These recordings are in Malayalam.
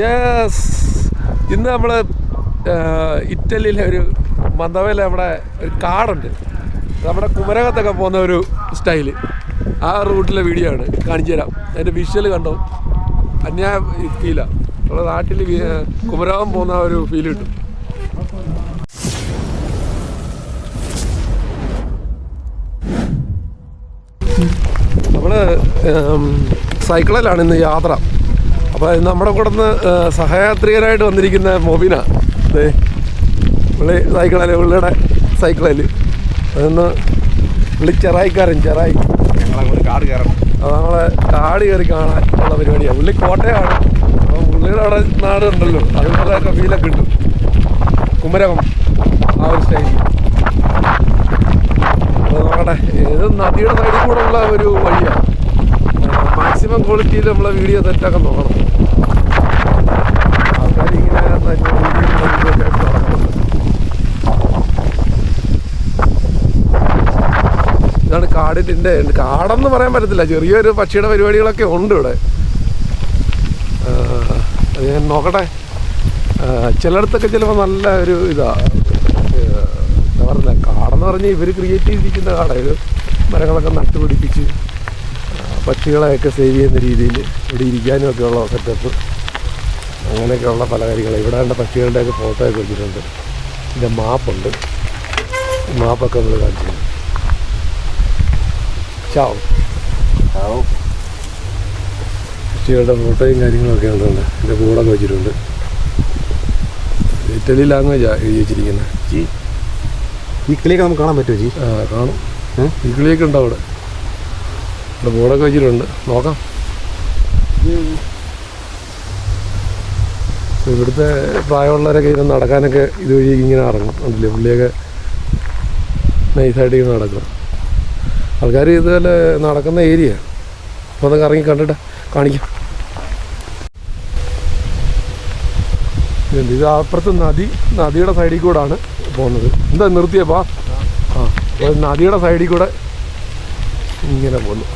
യെസ് ഇന്ന് നമ്മൾ ഇറ്റലിയിലെ ഒരു മന്ദവയിലെ നമ്മുടെ ഒരു കാടുണ്ട്. നമ്മുടെ കുമരകത്തൊക്കെ പോകുന്ന ഒരു സ്റ്റൈൽ. ആ റൂട്ടിലെ വീഡിയോ ആണ്. കാണിച്ചു തരാം. അതിന്റെ വിഷ്വൽ കണ്ടോ? അന്യായ ഫീലാണ് നമ്മുടെ നാട്ടിൽ കുമരകം പോകുന്ന ഒരു ഫീൽ കിട്ടും. നമ്മൾ സൈക്കിളിലാണ് ഇന്ന് യാത്ര. അപ്പോൾ നമ്മുടെ കൂടെ നിന്ന് സഹയാത്രികനായിട്ട് വന്നിരിക്കുന്ന മൊബിന. അതെ പുള്ളി സൈക്കിളല്ലേ പുള്ളിയുടെ സൈക്കിളിൽ അതൊന്ന് പുള്ളി ചെറായിക്കാരൻ ചെറായി. ഞങ്ങളങ്ങോട്ട് കാട് കയറണം. അത് നമ്മളെ കാട് കയറി കാണാൻ ഉള്ള പരിപാടിയാണ് പുള്ളി കോട്ടയമാണ് അപ്പോൾ പുള്ളിയുടെ അവിടെ നാട് ഉണ്ടല്ലോ അതുപോലെ ഫീലൊക്കെ കിട്ടും കുമരകം ആ ഒരു സ്റ്റൈലിൽ അപ്പോൾ നോക്കട്ടെ ഏത് നദിയുടെ സൈഡിൽ കൂടെ ഉള്ള ഒരു വഴിയാണ് മാക്സിമം ക്വാളിറ്റിയിൽ നമ്മളെ വീഡിയോ സെറ്റാക്കാൻ നോക്കണം. ഇതാണ് കാടിന്റെ കാടെന്ന് പറയാൻ പറ്റത്തില്ല. ചെറിയൊരു പക്ഷിയുടെ പരിപാടികളൊക്കെ ഉണ്ട് ഇവിടെ. ഞാൻ നോക്കട്ടെ. ചിലയിടത്തൊക്കെ ചിലപ്പോൾ നല്ല ഒരു ഇതാ. എന്താ പറയുക കാടെന്ന് പറഞ്ഞാൽ ഇവർ ക്രിയേറ്റ് ചെയ്തിരിക്കുന്ന കാടാണ് മരങ്ങളൊക്കെ നട്ടുപിടിപ്പിച്ച് പക്ഷികളെയൊക്കെ സേവ് ചെയ്യുന്ന രീതിയിൽ ഇവിടെ ഇരിക്കാനും ഒക്കെ ഉള്ള സെറ്റപ്പ് അങ്ങനെയൊക്കെയുള്ള പല കാര്യങ്ങൾ ഇവിടെ കണ്ട പക്ഷികളുടെയൊക്കെ ഫോട്ടോ ഒക്കെ വെച്ചിട്ടുണ്ട്. ഇതിന്റെ മാപ്പുണ്ട് മാപ്പൊക്കെ നമ്മൾ കാണിച്ചു ചാവും. പക്ഷികളുടെ ഫോട്ടോയും കാര്യങ്ങളൊക്കെ ഉണ്ട് എന്റെ കൂടൊക്കെ വെച്ചിട്ടുണ്ട്. ഇറ്റലി ലാംഗ്വേജാണ് എഴുതി വെച്ചിരിക്കുന്നത് ജി ഈ കിളിയൊക്കെ നമുക്ക് കാണാൻ പറ്റുമോ ജി ആ കാണും. ഈ കിളിയൊക്കെ ഉണ്ട് അവിടെ ഇവിടെ ബോർഡൊക്കെ വെച്ചിട്ടുണ്ട്. നോക്കാം. ഇവിടുത്തെ പ്രായമുള്ളവരൊക്കെ ഇങ്ങനെ നടക്കാനൊക്കെ ഇതുവഴി ഇങ്ങനെ ഇറങ്ങും. ഉണ്ടല്ലേ പുള്ളിയൊക്കെ നൈസായിട്ട് ഇങ്ങനെ നടക്കും. ആൾക്കാർ ഇതുപോലെ നടക്കുന്ന ഏരിയ അപ്പോൾ അതൊക്കെ ഇറങ്ങി കണ്ടിട്ട് കാണിക്കാം. ഇത് അപ്പുറത്ത് നദി നദിയുടെ സൈഡിൽ കൂടാണ് പോകുന്നത്. എന്താ നിർത്തിയപ്പാ ആ നദിയുടെ സൈഡിൽ കൂടെ ഇങ്ങനെ പോകുന്നു.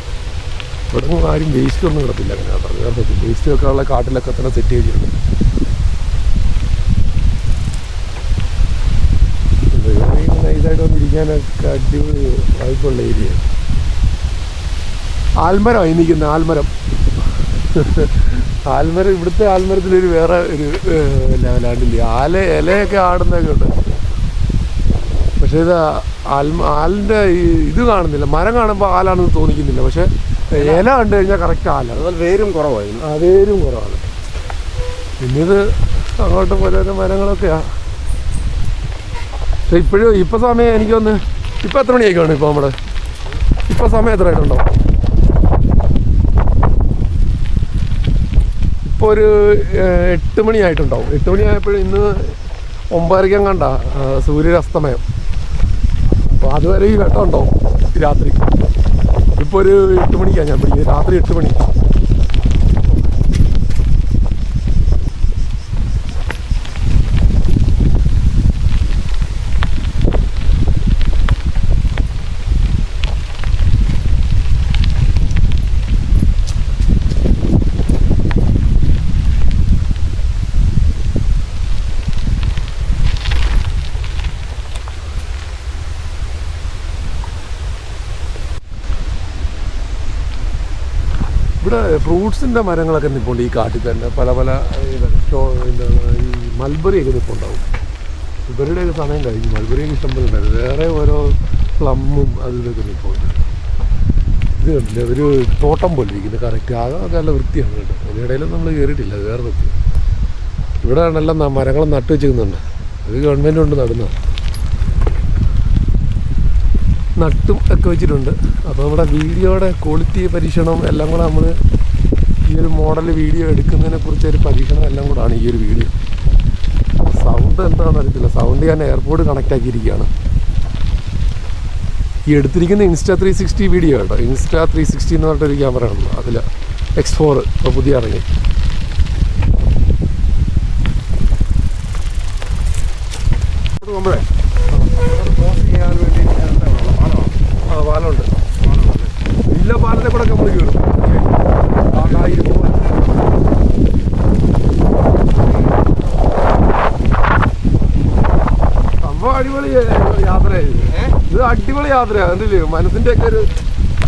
ഇവിടെ നിന്ന് ആരും വേസ്റ്റ് ഒന്നും കിടത്തില്ല അങ്ങനെ പറഞ്ഞു വേസ്റ്റ് വെക്കാനുള്ള കാട്ടിലൊക്കെ തന്നെ സെറ്റ് ചെയ്തിട്ടുണ്ട്. നൈസായിട്ട് വന്നിരിക്കാനൊക്കെ അടിപൊളി വായ്പുള്ള ഏരിയ ആൽമരമായി നിൽക്കുന്ന ആൽമരം. ആൽമരം ഇവിടുത്തെ ആൽമരത്തിലൊരു വേറെ ഒരു ലെവലാണ്ടില്ലേ? ആല ഇലയൊക്കെ ആടുന്നൊക്കെ ഉണ്ട്. പക്ഷേ ഇത് ആൽമ ആലിന്റെ ഇത് കാണുന്നില്ല. മരം കാണുമ്പോൾ ആലാണെന്ന് തോന്നിക്കുന്നില്ല. പക്ഷേ ഇല. കണ്ടു കഴിഞ്ഞാൽ കറക്റ്റ് ആല അതുപോലെ വേരും കുറവായിരുന്നു ആ വേരും കുറവാണ്. പിന്നെ ഇത് അങ്ങോട്ട് ഓരോരോ മരങ്ങളൊക്കെയാ. പക്ഷെ ഇപ്പോഴും ഇപ്പം സമയം എനിക്കൊന്ന് ഇപ്പം എത്ര മണിയൊക്കെയാണ് ഇപ്പോൾ നമ്മുടെ ഇപ്പം സമയം എത്ര ആയിട്ടുണ്ടോ? ഇപ്പോൾ ഒരു എട്ട് മണിയായിട്ടുണ്ടാവും. എട്ട് മണിയായപ്പോഴും ഇന്ന് ഒമ്പതരയ്ക്കും കണ്ട സൂര്യരസ്തമയം അപ്പോൾ അതുവരെ ഈ വെട്ടം ഉണ്ടാവും രാത്രി. ഇപ്പോൾ ഒരു എട്ട് മണിക്കാണ് ഞാൻ പിടിക്കുന്നത് രാത്രി എട്ട് മണി. ഇവിടെ ഫ്രൂട്ട്സിന്റെ മരങ്ങളൊക്കെ നിൽപ്പുണ്ട് ഈ കാട്ടിൽ തന്നെ. പല പല സ്റ്റോ ഈ മൽബറിയൊക്കെ നിൽപ്പുണ്ടാവും ഇവരുടെയൊക്കെ സമയം കഴിഞ്ഞു. മൽബറിയൊക്കെ ഇഷ്ടംപോലെ ഉണ്ടായിരുന്നു വേറെ ഓരോ പ്ലമ്മും അതിലൊക്കെ നിൽപ്പുണ്ട് ഇത് കണ്ടില്ല? ഒരു തോട്ടം പോലെ ഇരിക്കുന്നത് കറക്റ്റ് ആകെ നല്ല വൃത്തിയാണ് കേട്ടോ. അതിനിടയിലും നമ്മൾ കയറിയിട്ടില്ല വേറെ വൃത്തി. ഇവിടെ ആണെല്ലാം മരങ്ങൾ നട്ടു വെച്ചിരിക്കുന്നുണ്ട് അത് ഗവൺമെന്റ് കൊണ്ട് നടുന്ന നട്ടും ഒക്കെ വെച്ചിട്ടുണ്ട്. അപ്പോൾ നമ്മുടെ വീഡിയോയുടെ ക്വാളിറ്റി പരീക്ഷണം എല്ലാം കൂടെ നമ്മൾ ഈ ഒരു മോഡൽ വീഡിയോ എടുക്കുന്നതിനെ കുറിച്ചൊരു പരീക്ഷണം എല്ലാം കൂടാണ് ഈ ഒരു വീഡിയോ സൗണ്ട് എന്താണെന്ന് അറിയത്തില്ല. സൗണ്ട് ഞാൻ എയർപോർട്ട് കണക്റ്റ് ആക്കിയിരിക്കുകയാണ്. ഈ എടുത്തിരിക്കുന്ന ഇൻസ്റ്റാ ത്രീ സിക്സ്റ്റി വീഡിയോ കേട്ടോ. ഇൻസ്റ്റാ ത്രീ സിക്സ്റ്റി എന്ന് പറഞ്ഞിട്ടൊരു ക്യാമറ ആണല്ലോ അതിൽ എക്സ് ഫോർ ഇപ്പോൾ പുതിയ ഇറങ്ങി. പോകുമ്പോഴേ ക്രോസ് ചെയ്യാൻ വേണ്ടി എന്താ ഉള്ളത്? പാലമാണ്. ആ പാലമുണ്ട് ഇല്ല പാലത്തെ കൂടെ നമ്മൾ കയറും ആ, ആ, ഇരുമ്പ് പാലം. ഇത് യാത്രയാണ് കണ്ടില്ലേ? മനസ്സിന്റെ ഒക്കെ ഒരു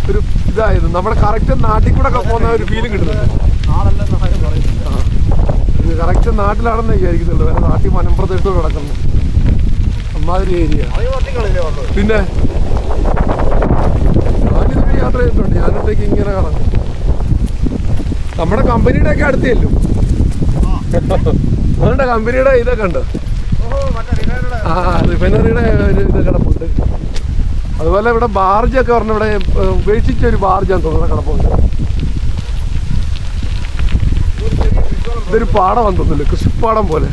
ഒരു ഇതായത്. നമ്മുടെ കറക്റ്റ് നാട്ടിൽ കൂടെ ഒക്കെ പോകുന്ന ഒരു ഫീലും കിട്ടുന്നുണ്ട്. കറക്റ്റ് നാട്ടിലാണെന്ന് വിചാരിക്കുന്നുള്ളൂ വേറെ നാട്ടിൽ മനംപ്രദേശത്തോട് കിടക്കുന്നു. അമ്മാതിരി ഏരിയ പിന്നെ? ഞാനിതൊക്കെ യാത്ര ചെയ്തിട്ടുണ്ട്. ഞാനിട്ടേക്ക് ഇങ്ങനെ കറങ്ങും നമ്മുടെ കമ്പനിയുടെ ഒക്കെ അടുത്തല്ലോ? അതുകൊണ്ട് കമ്പനിയുടെ ഇതൊക്കെ ഉണ്ട്. ആ റിഫൈനറിയുടെ ഒരു ഇത് കിടപ്പുണ്ട് അതുപോലെ ഇവിടെ ബാർജൊക്കെ പറഞ്ഞ ഇവിടെ ഉപേക്ഷിച്ച ഒരു ബാർജാന്ന് തോന്നുന്നത് കിടപ്പുണ്ട് ഇതൊരു പാടം വന്നില്ല കൃഷിപ്പാടം പോലെ.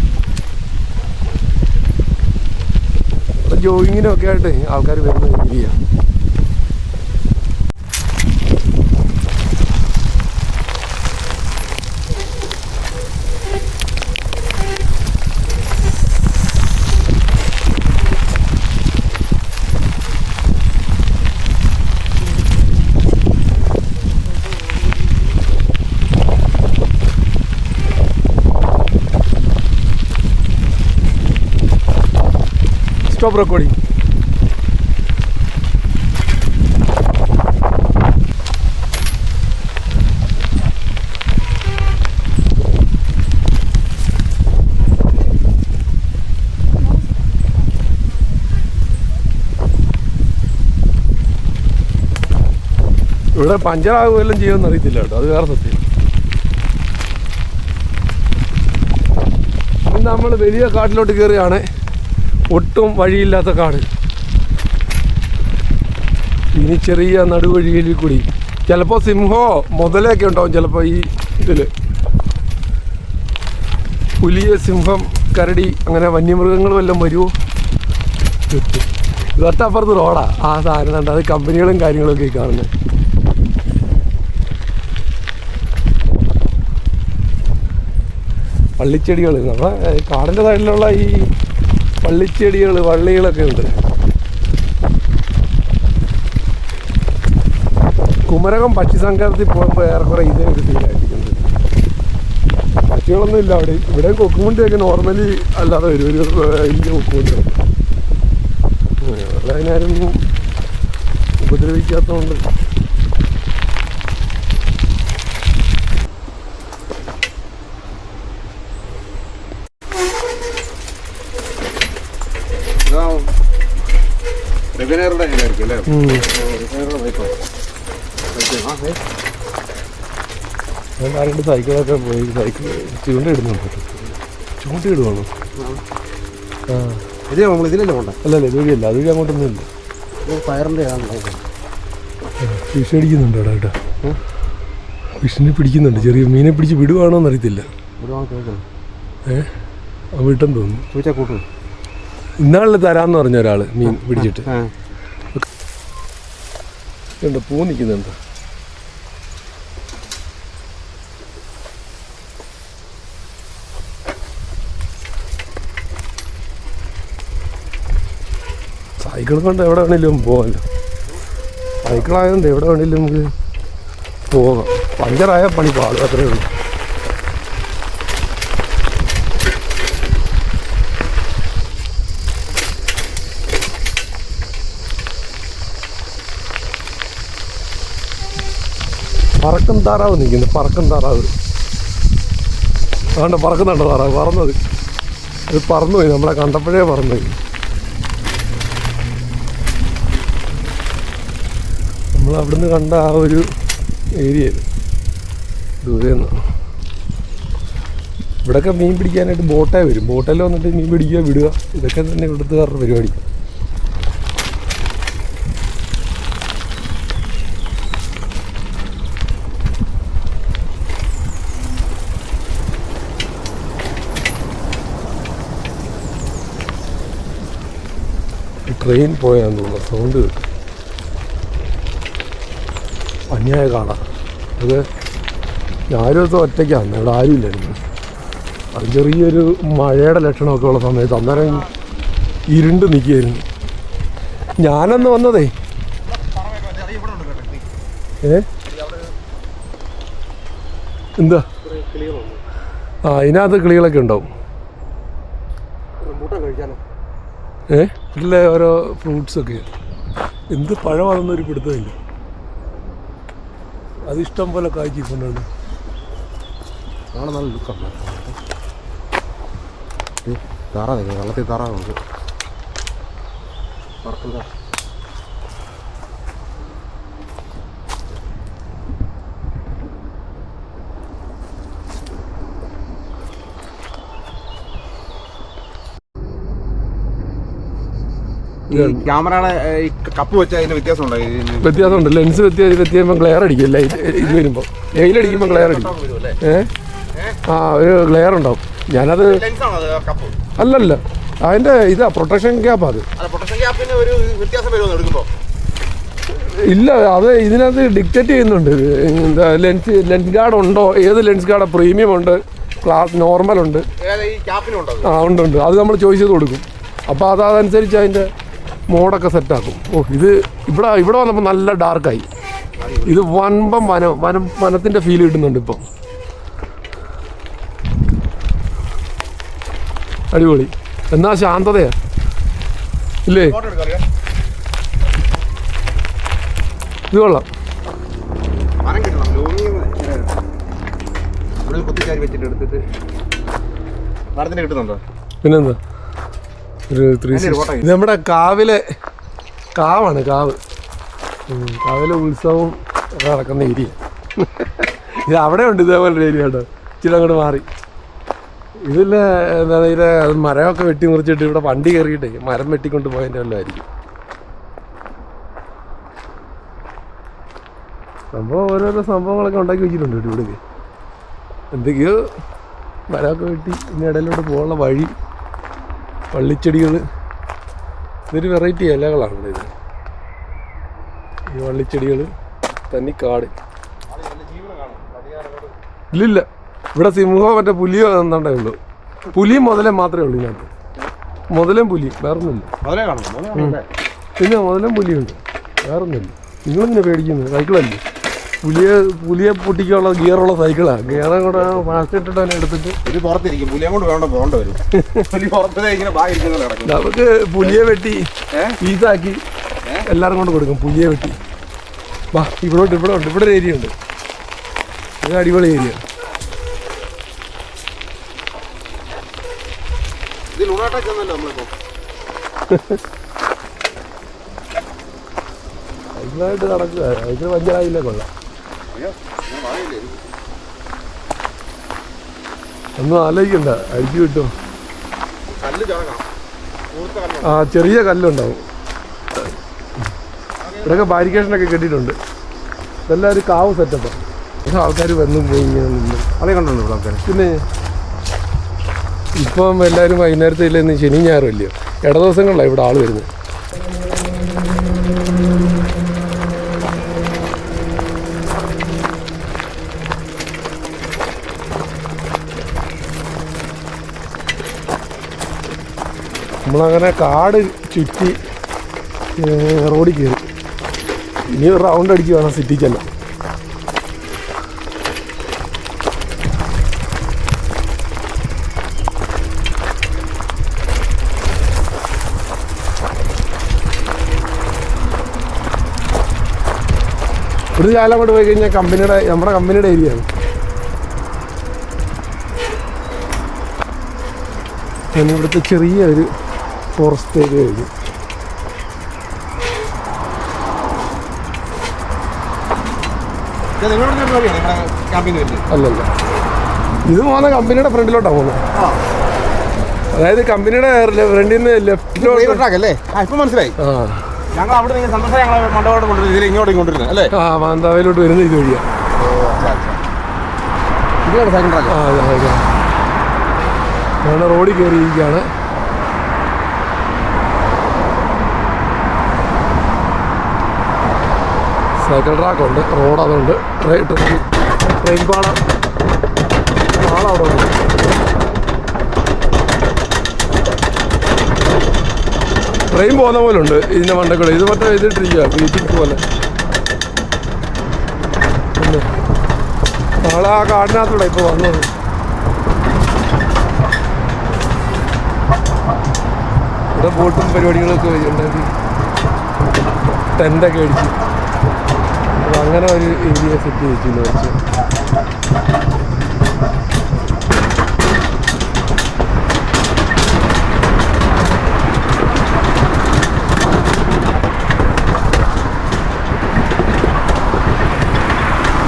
ജോഗിങ്ങിനൊക്കെ ആയിട്ട് ആൾക്കാർ വരുന്ന ഏരിയ സ്റ്റോപ്പ് recording. ഇവിടെ പഞ്ചറാകുകയെല്ലാം ചെയ്യുമെന്ന് അറിയത്തില്ല കേട്ടോ. അത് വേറെ സത്യം. നമ്മൾ വലിയ കാട്ടിലോട്ട് കയറുകയാണ്. ഒട്ടും വഴിയില്ലാത്ത കാട്. ഇനി ചെറിയ നടുവഴിയിൽ കൂടി. ചിലപ്പോൾ സിംഹോ മുതലൊക്കെ ഉണ്ടാവും ചിലപ്പോൾ ഈ ഇതിൽ പുലിയ സിംഹം കരടി അങ്ങനെ വന്യമൃഗങ്ങൾ വല്ലതും വരുമോ തൊട്ടപ്പുറത്ത് റോഡാ. ആ സാധനം ഉണ്ട് അത് കമ്പനികളും കാര്യങ്ങളൊക്കെ കാണുന്നത് പള്ളിച്ചെടികൾ നമ്മുടെ കാടിന്റെ സൈഡിലുള്ള ഈ പള്ളിച്ചെടികൾ വള്ളികളൊക്കെ ഉണ്ട്. കുമരകം പക്ഷി സങ്കേതത്തിൽ പോകുമ്പോൾ ഏറെക്കുറെ ഇതേ ഒരു ഫീലായിരിക്കുന്നത് പക്ഷികളൊന്നും ഇല്ല അവിടെ. ഇവിടെ കൊക്കുമുണ്ടിയൊക്കെ നോർമലി അല്ലാതെ വരും. ഒരു വലിയ കൊക്കുമുണ്ടി. അതിനാരും ഉപദ്രവിക്കാത്തതുകൊണ്ട് അല്ലേ? ഞാൻ രണ്ട് സൈക്കിളൊക്കെ പോയി സൈക്കിൾ ചൂണ്ടയിടുന്നുണ്ട് ചൂണ്ടയിടുവാണോ? ആ. ഇതേ നമ്മൾ ഇതിലല്ലേ പോണ്ട? അല്ലല്ല ഇതുവഴിയല്ല അതുവഴി അങ്ങോട്ടൊന്നും ഇല്ല. ഫയറിന്റെ ആണല്ലോ ഫിഷ് അടിക്കുന്നുണ്ട് അവിടെ കേട്ടോ. ഫിഷിനെ പിടിക്കുന്നുണ്ട്. ചെറിയ മീനെ പിടിച്ച് വിടുവാണോ എന്നറിയത്തില്ല ഒരുപാട് കേൾക്കണം ഏ? ആ വിട്ടെന്ന് തോന്നുന്നു. ചോദിച്ചാൽ ഇന്നാളിൽ തരാമെന്ന് പറഞ്ഞ ഒരാൾ മീൻ പിടിച്ചിട്ട്. ഉണ്ട് പൂ നിൽക്കുന്നുണ്ട് സൈക്കിൾ കൊണ്ട് എവിടെ വേണേലും പോകാമല്ലോ സൈക്കിളായതുകൊണ്ട് എവിടെ വേണേലും നമുക്ക് പോകാം പഞ്ചറായ പണി പാടും അത്രേ ഉള്ളൂ. പറക്കും താറാവ് നിൽക്കുന്നു പറക്കും താറാവ്. അതുകൊണ്ട് പറക്കുന്നുണ്ടോ താറാവ് പറന്നത്. അത് പറന്നുപോയി നമ്മളെ കണ്ടപ്പോഴേ പറന്നുപോയി നമ്മൾ അവിടുന്ന് കണ്ട ആ ഒരു ഏരിയ ദൂരെ ഇവിടെയൊക്കെ മീൻ പിടിക്കാനായിട്ട് ബോട്ടേ വരും. ബോട്ടിൽ വന്നിട്ട് മീൻ പിടിക്കുക വിടുക. ഇതൊക്കെ തന്നെ ഇവിടുത്തെ പരിപാടി. ട്രെയിൻ പോയാന്ന് തോന്നുന്നു സൗണ്ട് കിട്ടും അന്യായ കാണാം. അത് ഞാനൊരു ദിവസം ഒറ്റയ്ക്കാണ് ഇവിടെ ആരുമില്ലായിരുന്നു. അത് ചെറിയൊരു മഴയുടെ ലക്ഷണമൊക്കെ ഉള്ള സമയത്ത് അന്നേരം ഇരുണ്ട് നിൽക്കുകയായിരുന്നു. ഞാനന്ന് വന്നതേ. ഏ? എന്താ? ആ അതിനകത്ത് കിളികളൊക്കെ ഉണ്ടാവും. ഏ? വീട്ടിലെ ഓരോ ഫ്രൂട്ട്സൊക്കെ എന്ത് പഴമാണെന്നൊരു പിടുത്തമില്ല. അതിഷ്ടം പോലെ കായ്ച്ചിക്കൊണ്ടാണ് നാളെ നല്ല ലുക്കാണ്. താറാ നിൽക്കുന്നത്. വെള്ളത്തിൽ താറാവുണ്ട് പറക്കുന്ന ഈ ക്യാമറയുടെ ഈ കപ്പ് വെച്ച അതിന് വ്യത്യാസം ഉണ്ട് വ്യത്യാസമുണ്ട്. ലെൻസ് വ്യത്യാസം വ്യത്യാസം ഗ്ലെയർ അടിക്കും ലൈറ്റ് ഇത് വരുമ്പോൾ വെയിലടിക്കുമ്പോൾ ഗ്ലെയർ അടിക്കും. ഏഹ് ആ ഒരു ഗ്ലെയർ ഉണ്ടാവും. ഞാനത് അല്ലല്ല. അതിന്റെ ഇതാ പ്രൊട്ടക്ഷൻ ക്യാപ്പ് അത്. വ്യത്യാസം ഇല്ല അത് ഇതിനകത്ത് ഡിക്റ്റേറ്റ് ചെയ്യുന്നുണ്ട്. എന്താ ലെൻസ് ലെൻസ് ഗാർഡ് ഉണ്ടോ? ഏത് ലെൻസ് ഗാർഡ് പ്രീമിയം ഉണ്ട്. ക്ലാസ് നോർമൽ ഉണ്ടോ. ആ ഉണ്ട് ഉണ്ട്. അത് നമ്മൾ ചോയ്സ് ചെയ്ത് കൊടുക്കും. അപ്പോൾ അതനുസരിച്ച് അതിന്റെ മോഡൊക്കെ സെറ്റാക്കും. ഓ ഇത് ഇവിടെ ഇവിടെ വന്നപ്പോൾ നല്ല ഡാർക്കായി ഇത് വൻപം വനം വനം വനത്തിന്റെ ഫീൽ കിട്ടുന്നുണ്ട് ഇപ്പം. അടിപൊളി. എന്നാ ശാന്തതയാ. ഇല്ലേ? ഇത് കൊള്ളാം. പിന്നെന്താ? ഒരു ത്രീ ഇത് നമ്മുടെ കാവിലെ കാവാണ് കാവ്. കാവിലെ ഉത്സവം നടക്കുന്ന ഏരിയ. ഇത് അവിടെ ഉണ്ട് ഇതേപോലെ ഏരിയ കേട്ടോ. ഇച്ചിരി അങ്ങോട്ട് മാറി. ഇതിൽ എന്താ ഇതിലെ മരമൊക്കെ വെട്ടി മുറിച്ചിട്ട് ഇവിടെ വണ്ടി കയറിയിട്ട് മരം വെട്ടിക്കൊണ്ട് പോയതിന്റെ വല്ലതായിരിക്കും സംഭവം ഓരോരോ സംഭവങ്ങളൊക്കെ ഉണ്ടാക്കി വെച്ചിട്ടുണ്ട് ഇവിടെ ഇവിടെ. എന്തൊക്കെയോ മരമൊക്കെ വെട്ടി ഇനി ഇടയിലോട്ട് പോകാനുള്ള വഴി. വള്ളിച്ചെടികൾ ഇതൊരു വെറൈറ്റി ഇലകളാണ് ഇവിടെ ഇത്. ഈ വള്ളിച്ചെടികൾ തന്നിക്കാട് ഇല്ലില്ല. ഇവിടെ സിംഹോ മറ്റേ പുലിയോ എന്താണ്ടേ ഉള്ളൂ. പുലിയും മുതലേ മാത്രമേ ഉള്ളൂ ഇതിനകത്ത്. മുതലും പുലി വേറൊന്നുമില്ല. പിന്നെ മുതലും പുലിയുണ്ട് വേറൊന്നുമില്ല. നിങ്ങളെന്നെ പേടിക്കുന്നത്? സൈക്കിളല്ലേ? പുലിയെ പുലിയെ പൊട്ടിക്കാനുള്ള ഗിയറുള്ള സൈക്കിളാണ് ഗിയർ കൂടെ ഫാസ്റ്റ് ഇട്ടിട്ട് എടുത്തിട്ട്. ഒരു പുറത്തിരിക്കും. പുലിയെ കൊണ്ട് വേണ്ട പോകേണ്ട വരും. പുലി പുറത്തേ ഇങ്ങനെ കിടക്കും നമുക്ക് പുലിയെ വെട്ടി? പീസാക്കി എല്ലാവരും കൊണ്ട് കൊടുക്കും. പുലിയെ വെട്ടി. വാ ഇവിടോട്ട് ഇവിടെ ഉണ്ട് ഇവിടെ ഒരു ഏരിയ ഉണ്ട്. ഇത് അടിപൊളി ഏരിയ ഇത് ലുണാട്ടാ ചെന്നല്ലോ നമ്മളിപ്പോ? സൈക്കിളായിട്ട് നടക്കുക. സൈക്കിൾ പഞ്ചറായില്ല കൊള്ളാം. ഒന്നും ആലോചിക്കണ്ട. അടിച്ചു കിട്ടും. ആ ചെറിയ കല്ലുണ്ടാവും. ഇവിടെയൊക്കെ ബാരിക്കേഷനൊക്കെ കെട്ടിയിട്ടുണ്ട്. ഇതെല്ലാം ഒരു കാവ് സെറ്റപ്പാണ് പക്ഷെ ആൾക്കാർ വന്നും പോയി ഇങ്ങനെ കണ്ടുണ്ടോ അതേ കണ്ടുണ്ട് ഇവിടെ ആൾക്കാർ പിന്നെ ഇപ്പം എല്ലാവരും വൈകുന്നേരത്തെ ഇല്ലെന്ന് ശനി ഞായറും ഇല്ലയോ? ഇട ദിവസങ്ങളിലാണ് ഇവിടെ ആൾ വരുന്നത്. നമ്മളങ്ങനെ കാട് ചുറ്റി റോഡിൽ കയറി. ഇനി ഒരു റൗണ്ട് അടിച്ച് വേണം സിറ്റിക്കല്ല. ഒരു കാലം അങ്ങോട്ട് പോയി കഴിഞ്ഞാൽ കമ്പനിയുടെ നമ്മുടെ കമ്പനിയുടെ ഏരിയ ആണ്. ഇവിടുത്തെ ചെറിയ ഒരു ഫോറസ്റ്റ് ഏരിയ ക്യാമ്പിംഗ് അല്ലല്ല. ഇത് പോകുന്ന കമ്പനിയുടെ ഫ്രണ്ടിലോട്ടാണ് പോകുന്നത് അതായത് കമ്പനിയുടെ ഫ്രണ്ടിൽ നിന്ന് ലെഫ്റ്റിലോട്ട് പ്രൈവറ്റ് അല്ലേ ആ ഇപ്പൊ മനസ്സിലായി. ഞങ്ങൾ അവിടെ നിന്ന് സന്തോഷം ഞങ്ങൾ മണ്ടപാട് കൊണ്ടുവരുന്നത് ഇങ്ങോട്ട് കൊണ്ടുവരുന്നത് അല്ലേ? ആ മാന്താവയിലോട്ട് വരുന്ന ഇത് വഴിയാണ് ഇതാണ് സൈക്കിൾ ട്രാക്ക് ആ അതെ അതെ ഞാൻ റോഡിൽ കയറിയിരിക്കുകയാണ്. സൈക്കിൾ ട്രാക്കുണ്ട് റോഡ് അതുണ്ട്. ട്രെയിൻ പാള. പാളം അവിടെ ഉണ്ട്. ട്രെയിൻ പോകുന്ന പോലെ ഉണ്ട്. ഇതിന്റെ വണ്ടക്കൾ ഇത് മറ്റേ ഇതിട്ടിരിക്കുക ബീച്ചിങ് പോലെ. നാളെ ആ കാടിനകത്തൂടെ ഇപ്പോൾ വന്നത്. ഇവിടെ ബോട്ടും പരിപാടികളൊക്കെ ഉണ്ടാക്കി ടെന്റൊക്കെ അടിച്ച്. അങ്ങനെ ഒരു ഏരിയ സെറ്റ് ചെയ്തിട്ടുണ്ട് വെച്ച്.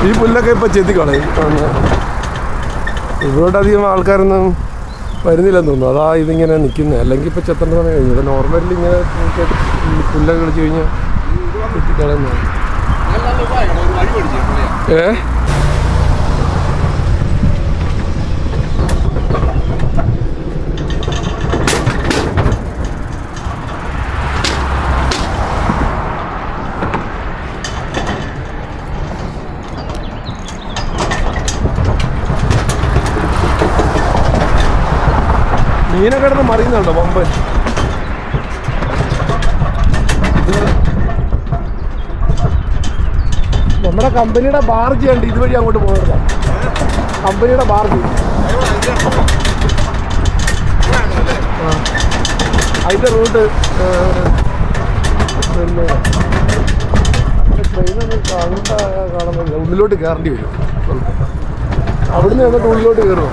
ഈ പുല്ലൊക്കെ ഇപ്പൊ ചെത്തിക്കളയും ഇവിടോട്ട് അധികം ആൾക്കാരൊന്നും വരുന്നില്ലെന്ന് തോന്നുന്നു. അതാ ഇതിങ്ങനെ നിൽക്കുന്നത് അല്ലെങ്കിൽ ഇപ്പോൾ ചെത്തേണ്ട സമയം കഴിഞ്ഞു. ഇവിടെ നോർമലി ഇങ്ങനെ പുല്ലൊക്കെ കളിച്ച് കഴിഞ്ഞാൽ ചെത്തിക്കളയുന്ന ഏ? മീനൊക്കെ കിടന്ന് മറിയുന്നുണ്ടോ പമ്പൻ നമ്മുടെ കമ്പനിയുടെ ബാർജ് ഉണ്ട് ഇതുവഴി അങ്ങോട്ട് പോകുന്നത് കമ്പനിയുടെ ബാർജ് അതിന്റെ റൂട്ട് പിന്നെ ട്രെയിനൊന്നും കാണണ്ട കാണുന്നില്ല ഉള്ളിലോട്ട് കയറേണ്ടി വരും. അവിടുന്ന് എന്നിട്ട് ഉള്ളിലോട്ട് കയറുമോ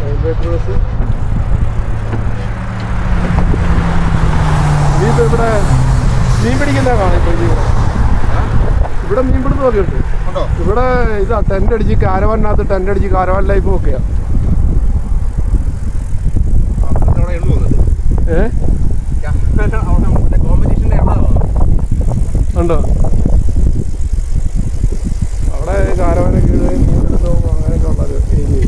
റെയിൽവേ ക്രോസ് നീ ഇപ്പൊ ഇവിടെ മീൻ പിടിക്കുന്ന കാണാം ഇപ്പൊ ഇവിടെ. ഇവിടെ മീൻ പിടുത്തമൊക്കെ ഉണ്ട്? ഇവിടെ ഇതാ ടെന്റ് അടിച്ച് കാരവാനകത്ത് ടെന്റ് അടിച്ച് കാരവാൻ ലൈഫും ഒക്കെയാ ഉണ്ടോ? അവിടെ കാരവാനൊക്കെ അങ്ങനെയൊക്കെ ഉള്ളൊരു ഏരിയ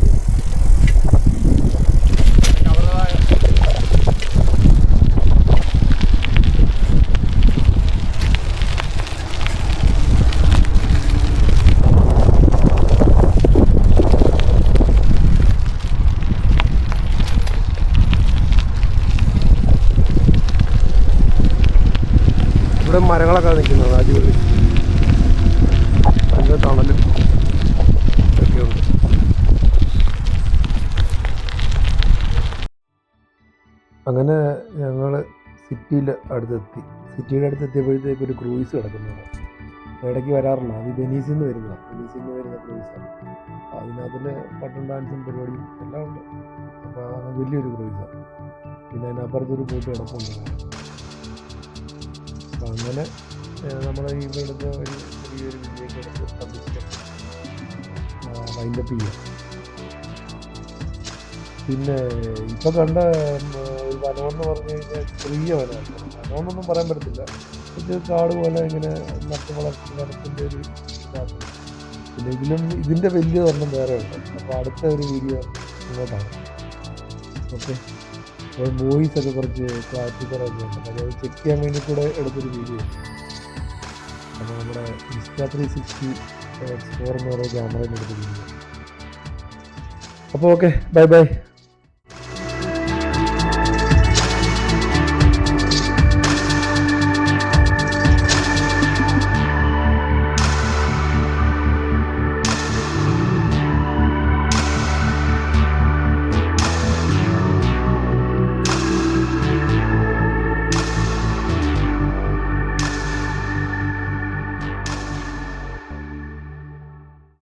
സിറ്റിയുടെ അടുത്ത് എത്തിയപ്പോഴത്തേക്ക് ഒരു ക്രൂയിസ് കിടക്കുന്നുണ്ട് ഇടയ്ക്ക് വരാറുണ്ട് അത് ബെനീസിൽ നിന്ന് വരുന്നതാണ് ബെനീസിൽ നിന്ന് വരുന്ന ക്രൂയിസാണ് അതിനകത്തിൽ പട്ടൺ ഡാൻസും പരിപാടിയും എല്ലാം ഉണ്ട്. അപ്പോൾ അതാണ് വലിയൊരു ക്രൂയിസാണ് പിന്നെ അതിനപ്പുറത്തൊരു ക്രൂസ് കിടപ്പുണ്ട്. അപ്പം അങ്ങനെ നമ്മൾ ഈ ഇവിടുത്തെ ഒരു ചെറിയൊരു പബ്ലിക് വൈൻഡപ്പ് ചെയ്യാം. പിന്നെ ഇപ്പോൾ കണ്ട ഉം, എന്ന് പറഞ്ഞു കഴിഞ്ഞാൽ ചെറിയ വനമാണ് വനമെന്നൊന്നും പറയാൻ പറ്റത്തില്ല. ഇത് കാട് പോലെ ഇങ്ങനെ നട്ട് വളർത്തി വനത്തിന്റെ ഒരു പിന്നെ ഇതിലും ഇതിന്റെ വലിയ ഒരെണ്ണം വേറെ ഉണ്ട്. അപ്പോൾ അടുത്ത ഒരു വീഡിയോ ഇങ്ങോട്ടാണ്. ഓക്കെ. അപ്പോൾ വോയിസ് ഒക്കെ കുറച്ച് ക്ലാറ്റി കുറവൊക്കെ ഉണ്ട്. അതായത് അത് ചെക്ക് ചെയ്യാൻ വേണ്ടി കൂടെ എടുത്തൊരു വീഡിയോ അപ്പോൾ നമ്മുടെ ഇൻസ്റ്റാ ത്രീ സിക്സ്റ്റി എക്സ്പ്ലോർ എന്ന് പറയുന്ന ക്യാമറയിൽ എടുത്ത വീഡിയോ അപ്പോൾ ഓക്കെ. Bye bye.